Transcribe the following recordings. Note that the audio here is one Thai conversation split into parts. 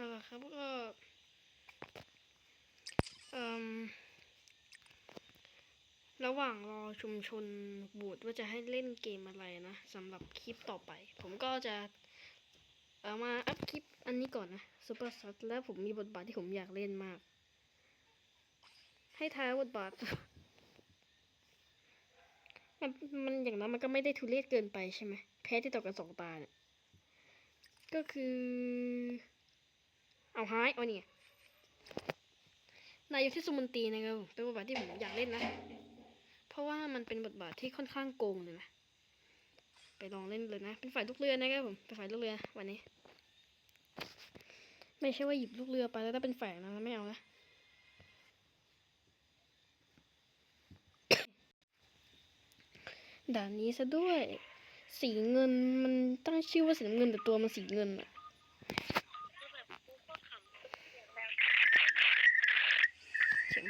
เอาละครับก็ระหว่างรอชุมชนบูดว่าจะให้เล่นเกมอะไรนะสำหรับคลิปต่อไป ผมก็จะเอามาอัพคลิปอันนี้ก่อนนะซูเปอร์ซัตแล้วผมมีบทบาทที่ผมอยากเล่นมาก ให้ทายว่าบทบาท มันมันอย่างนั้นมันก็ไม่ได้ทุเรศเกินไปใช่ไหมแพ้ที่ต่อกันสองตาเนี่ยก็คือ เอาไฮเอาเนี่ยนายกเทศมนตีนะครับเป็นบทบาทที่ผมอยากเล่นนะ เพราะว่ามันเป็นบทบาทที่ค่อนข้างโกงเลยนะ ไปลองเล่นเลยนะ เป็นฝ่ายลูกเรือนะครับผมเป็นฝ่ายลูกเรือวันนี้ ไม่ใช่ว่าหยิบลูกเรือไปแล้วถ้าเป็นแฝงนะไม่เอานะด่านนี้ซะด้วย สีเงินมันตั้งชื่อว่าสีน้ำเงินแต่ตัวมันสีเงินอะ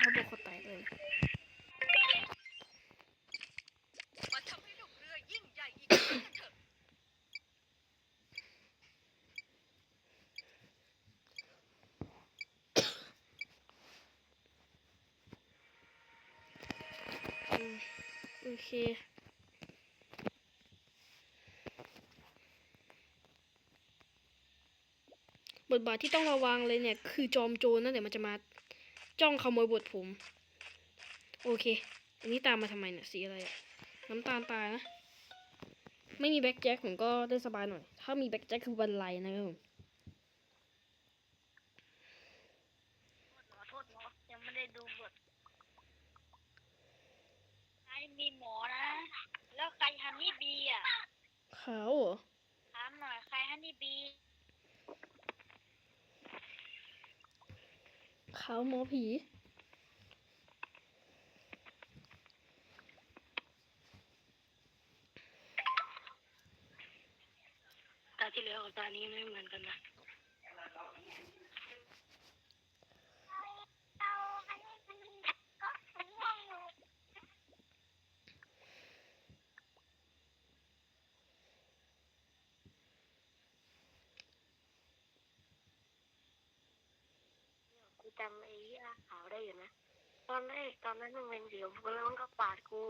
เสียงพ่อโบโคตรแตกเลยมาทำให้ลูกเรือยิ่งใหญ่อีกครั้งกันเถอะโอเคบทบาทที่ต้องระวังเลยเนี่ย คือจอมโจรนั่นเดี๋ยวมันจะมา จ้องขโมยบทผม โอเค อันนี้ตามมาทำไมเนี่ยสีอะไรอะน้ำตาลตายนะ ไม่มีแบ็คแจ็คผมก็ได้สบายหน่อย ถ้ามีแบ็คแจ็คคือบันไลนะครับผมขอโทษหมอยังไม่ได้ดูบทใครมีหมอนะ แล้วใครฮันนี่บีอะขาวเหรอถามหน่อยใครฮันนี่บี ขาวหมอผี ตาที่เหลือกับตานี้ไม่เหมือนกันนะกู จำไอ้อาขาวได้อยู่นะ ตอนแรกตอนนั้นมันเป็นสีชมพูแล้วมันก็ปาดกู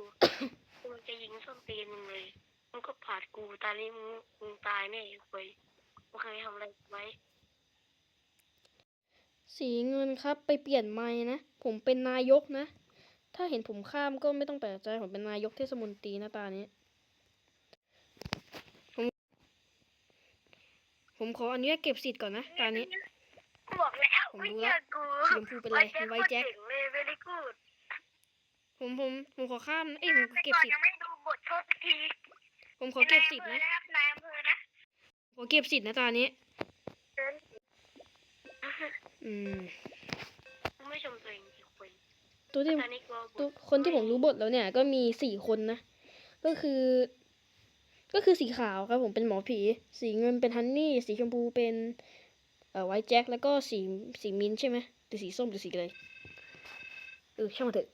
มันจะยิงส้นตีนมึงเลย มันก็ปาดกูตอนนี้มึงมึงตายแน่คุยมึงเคยทำอะไรไว้สีเงินครับ ไปเปลี่ยนไม้นะ ผมเป็นนายกนะ ถ้าเห็นผมข้ามก็ไม่ต้องแปลกใจ ผมเป็นนายกเทศมนตรีหน้าตานี้ผมผมขออนุญาตเก็บสิทธิ์ก่อนนะตานี้กู บอกแล้วผมไม่รู้เชื่แล้อวกูสีชมพูเป็นไรเป็นไวท์แจ็คเจ๋งเลย very good ผมผมผมขอข้ามเอ้ยผมแต่เก็บก่อนสิทยัธิ์งไม่ดูบทโทษทีผมขอเก็บสิทธิ์นะนายอำเภอนะขอเก็บสิทธิ์นะตานี้เดินอืมกูไม่ชมตัวเองสิคุยตัวที่ตอนนี้กูเอาบตัวทคนที่ผมรู้บทแล้วเนี่ย ก็มีสี่คนนะ ก็คือ ก็คือสีขาวครับผมเป็นหมอผี สีเงินเป็นฮันนี่ สีชมพูเป็นเอ่อ ไวท์แจ็คแล้วก็สีสีมิ้นใช่ไหมหรือสีส้มหรือสีอะไรเออช่างมันเถอะ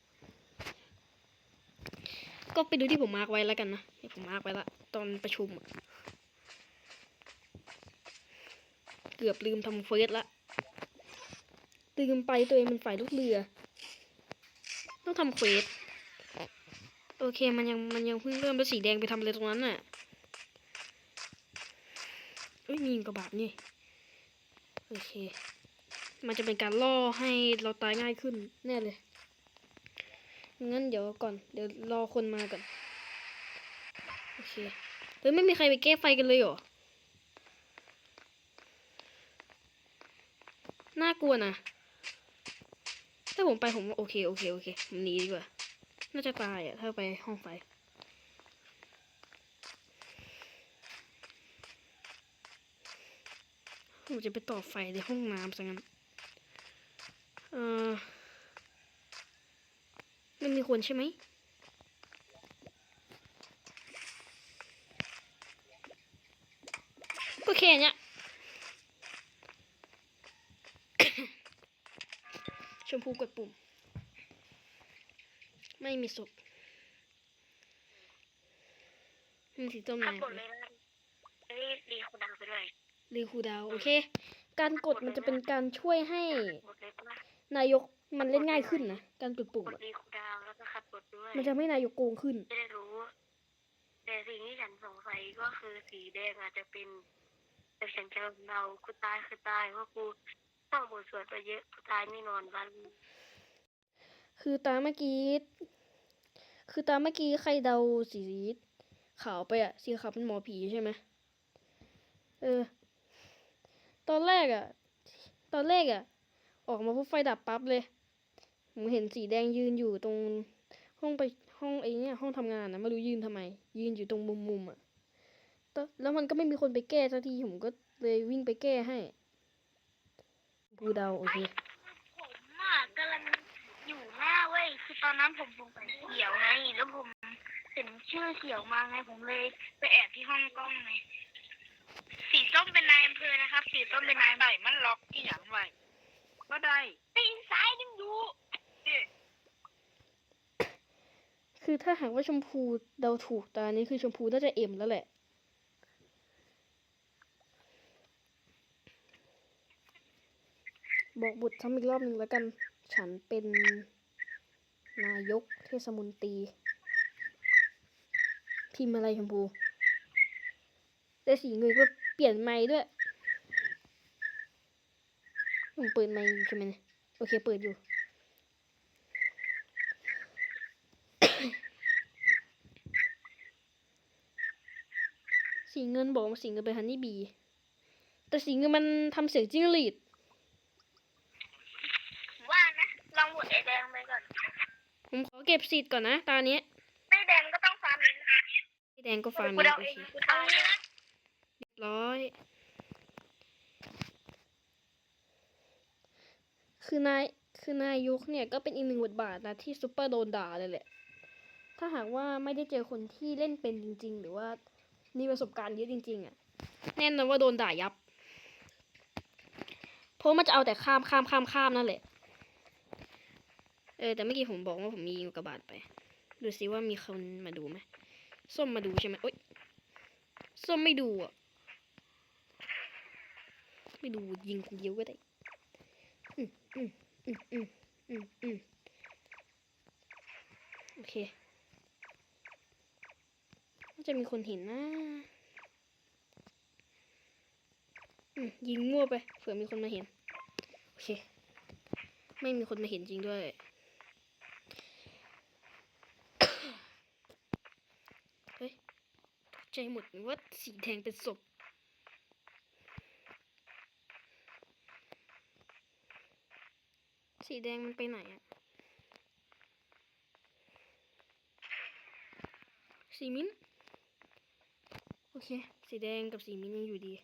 ก็ไปดูที่ผมมาร์กไว้แล้วกันนะนี่ผมมาร์กไว้ละตอนประชุม เกือบลืมทำเฟสละลืมไปตัวเองเป็นฝ่ายลูกเรือ ต้องทำเควสโอเคมันยังมันยังเพิ่งเริ่มแล้วสีแดงไปทำอะไรตรงนั้นน่ะเอ้ยมีกระบาดนี่ โอเค มันจะเป็นการล่อให้เราตายง่ายขึ้นแน่เลยงั้นเดี๋ยวก่อน เดี๋ยวรอคนมาก่อน โอเค เฮ้ย ไม่มีใครไปแก้ไฟกันเลยเหรอ น่ากลัวนะ ถ้าผมไปผมโอเค โอเค โอเคผมหนีดีกว่า น่าจะตายอะถ้าไปห้องไฟ ผมจะไปต่อไฟในห้องน้ำซะงั้นเออไม่มีคนใช่ไหมก็แค่เนี้ยชมพูกดปุ่ม ไม่มีศพมีสีส้มขันาบยบทเลยนะนี่รีคูดังไปเลย รีคูลดาวน์โอเค การกดมันจะเป็นการช่วยให้หมดเลยปะล่ะนายกมันเล่นง่ายขึ้นนะการกดปุ่มกดอะรีคูลดาวน์แล้วก็คัดบทด้วยมันจะไม่นายกโกงขึ้นจะได้รู้ แต่สิ่งที่ฉันสงสัยก็คือสีแดงอาจจะเป็นแต่ฉันจะเรากูตายคือตายเพราะกูต้องบทสวดไปเยอะกูตายแน่นอนวันคือตาเมื่อกี้คือตาเมื่อกี้ใครเดาสีขาวไปอะสีขาวเป็นหมอผีใช่ไหมเออ ตอนแรกอะตอนแรกอะออกมาปุ๊บไฟดับปั๊บเลยผมเห็นสีแดงยืนอยู่ตรงห้องไปห้องไอ้เนี่ยห้องทำงานนะไม่รู้ยืนทำไม ยืนอยู่ตรงมุมมุมอะแล้วมันก็ไม่มีคนไปแก้สักทีผมก็เลยวิ่งไปแก้ให้กูเดาโอเคผมอะกำลังอยู่หน้าเว้ยคือตอนนั้นผมสงสัยเขียวไงแล้วผมเห็นชื่อเขียวมาไงผมเลยไปแอบที่ห้องกล้องไง สีส้มเป็นนายอำเภอนะครับสีส้มเป็นนายได้มันล็อกอีหยังไว้บ่ได้ตีนซ้ายนึงอยู่คือถ้าหากว่าชมพูเดาถูกตานี้คือชมพูน่าจะเอ็มแล้วแหละบอกบุตรซ้ำอีกรอบหนึ่งแล้วกัน ฉันเป็นนายกเทศมนตรีพิมพ์อะไรชมพู แต่สีเงินก็ เปลี่ยนไม้ด้วยผมเปิดไม้อยู่ใช่ไหมเนี่ยโอเคเปิดอยู่ สีเงินบอกว่าสีเงินเป็นฮันนี่บี แต่สีเงินมันทำเสียงจิ้งหรีดว่านะลองบทไอแดงไปก่อน ผมขอเก็บสิทธิ์ก่อนนะ ตอนนี้ ไม่แดงก็ต้องฟาร์มเองพี่แดงก็ฟังกูนะเดาโอเองเคกูเดาเองเรียบ ร้อย คือนายคือนายยุกเนี่ยก็เป็นอีกหนึ่งบทบาทนะที่ซุปเปอร์โดนด่าเลยแหละ ถ้าหากว่าไม่ได้เจอคนที่เล่นเป็นจริง ๆ หรือว่ามีประสบการณ์เยอะจริง ๆอะ แน่นอนว่าโดนด่ายับ เพราะมันจะเอาแต่ข้ามข้ามข้ามข้ามนั่นแหละ เออแต่เมื่อกี้ผมบอกว่าผมมีอุกกาบาตไป ดูซิว่ามีคนมาดูไหมส้มมาดูใช่ไหมโอ๊ยส้มไม่ดูอะ ไม่ดูยิงคนเดียวก็ได้ อืมอืมอืมอืมอืมอืมโอเคน่าจะมีคนเห็นนะ อืมยิงมั่วไป เผื่อมีคนมาเห็น โอเค ไม่มีคนมาเห็นจริงด้วย เฮ้ยใจหมดว่าสีแดงเป็นศพ สีแดงมันไปไหนอะสีมิ้น โอเค สีแดงกับสีมิ้นยังอยู่ดี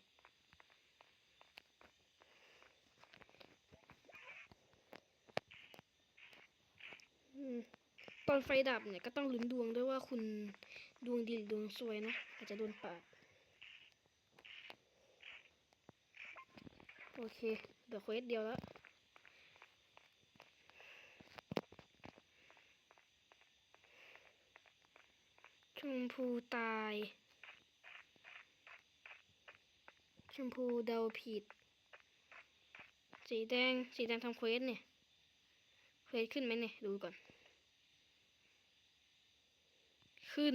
ตอนไฟดับเนี่ยก็ต้องลุ้นดวงด้วยว่าคุณดวงดีหรือดวงซวยนะ อาจจะโดนปาด โอเคเหลือเควสเดียวแล้ว ชมพูตาย ชมพูเดาผิด สีแดง สีแดงทำเควสเนี่ย เควสขึ้นไหมเนี่ย ดูก่อน ขึ้น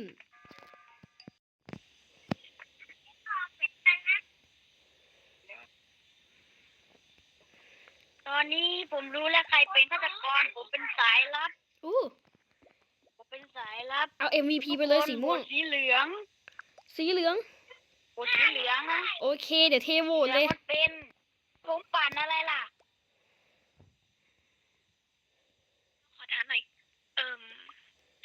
ตอนนี้ผมรู้แล้วใครเป็นฆาตกรผมเป็นสายลับ อู้ผม เป็นสายลับเอา MVP ไปเลยสีม่วงโหตสีเหลือง สีเหลืองโหวตสีเหลืองนะโอเค เดี๋ยวเทโหวตเหเลลือยงมันเป็นผมปั่นอะไรล่ะ ขอถามหน่อย เอิ่ม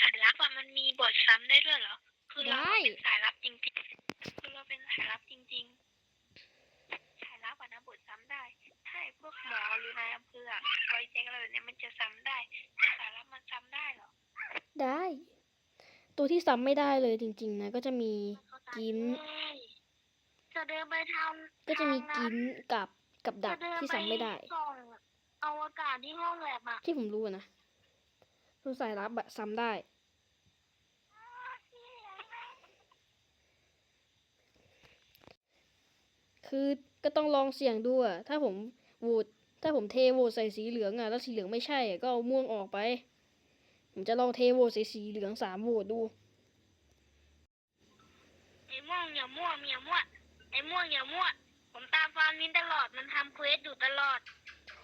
สายลับอะมันมีบทซ้ำได้ด้วยเหรอ คือเราได้เป็นสายลับจริงๆ คือเราเป็นสายลับจริงๆ สายลับอะนะบทซ้ำได้ ถ้าไอ้พวกหมอหรือนายอำเภออะคอยแจ้งเราเนี่ยมันจะซ้ำได้แต่สายลับมันซ้ำได้เหรอ ได้ ตัวที่ซ้ำไม่ได้เลยจริง ๆ นะ ก็จะมีกินจะเดินไปทำก็จะมีทางกินั้นนกับกับดักจะเนที่ซ้ำไม่ได้ปส่องอวกาศที่ห้องแลบอะที่ผมรู้อะนะส่วนสายลับอะซ้ำได้เคคือก็ต้องลองเสี่ยงดูอะถ้าผมโหวตถ้าผมเทโหวตใส่สีเหลืองอะแล้วสีเหลืองไม่ใช่อะก็เอาม่วงออกไป ผมจะลองเทโหวตใส่สีเหลืองสามโหวตดู ไอ้ม่วงอย่ามั่วอย่ามั่วไอ้ม่วงอย่ามั่วผมตามฟาร์มนี้ตลอดมันทำเควสอยู่ตลอด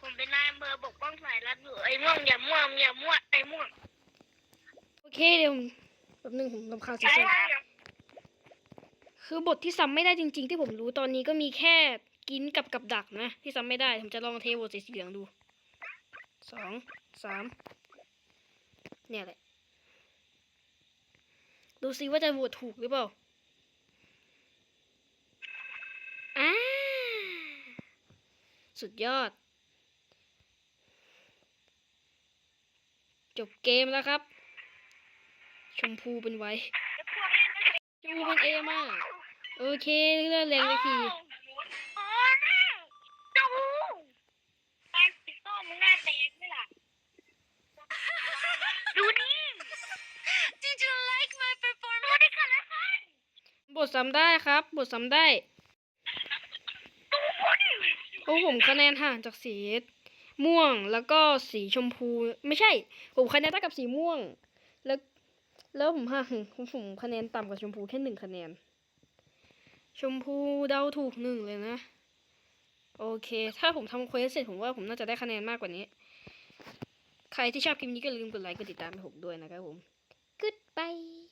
ผมเป็นนายอำเภอปกป้องสายลับอยู่ไอ้ม่วงอย่ามั่วอย่ามั่วไอ้ม่วงโอเคเดี๋ยวผมแป๊บนึงผมรำคาญสีส้มคือบทที่ซ้ำไม่ได้จริง ๆ ที่ผมรู้ตอนนี้ก็มีแค่กินกับกับดักนะ ที่ซ้ำไม่ได้ ผมจะลองเทโหวตใส่สีเหลืองดูสองสาม เนี่ยแหละ ดูซิว่าจะโหวตถูกหรือเปล่าอ่าสุดยอด จบเกมแล้วครับ ชมพูเป็นไว้ชมพูเป็นเอมาก โอเคเลื่อนแรงเลยที โอ้นี่ดูแตงสีส้มมึงหน้าแตกไหมล่ะ ดูนี่ Did you like my ดู performance ดิค่ะนะค บทซ้ำได้ครับ บทซ้ำได้ดูดิเพราะผมคะแนนห่างจากสีม่วงแล้วก็สีชมพู ไม่ใช่ ผมคะแนนเท่ากับสีม่วง แล้วแล้วผมห่างผมผมคะแนนต่ำกว่าชมพูแค่หนึ่งคะแนน ชมพูเดาถูกหนึ่งเลยนะ โอเค ถ้าผมทำเควสเสร็จผมว่าผมน่าจะได้คะแนนมากกว่านี้ ใครที่ชอบคลิปนี้ก็ลืมกดไลค์กดติดตามให้ผมด้วยนะครับผม Goodbye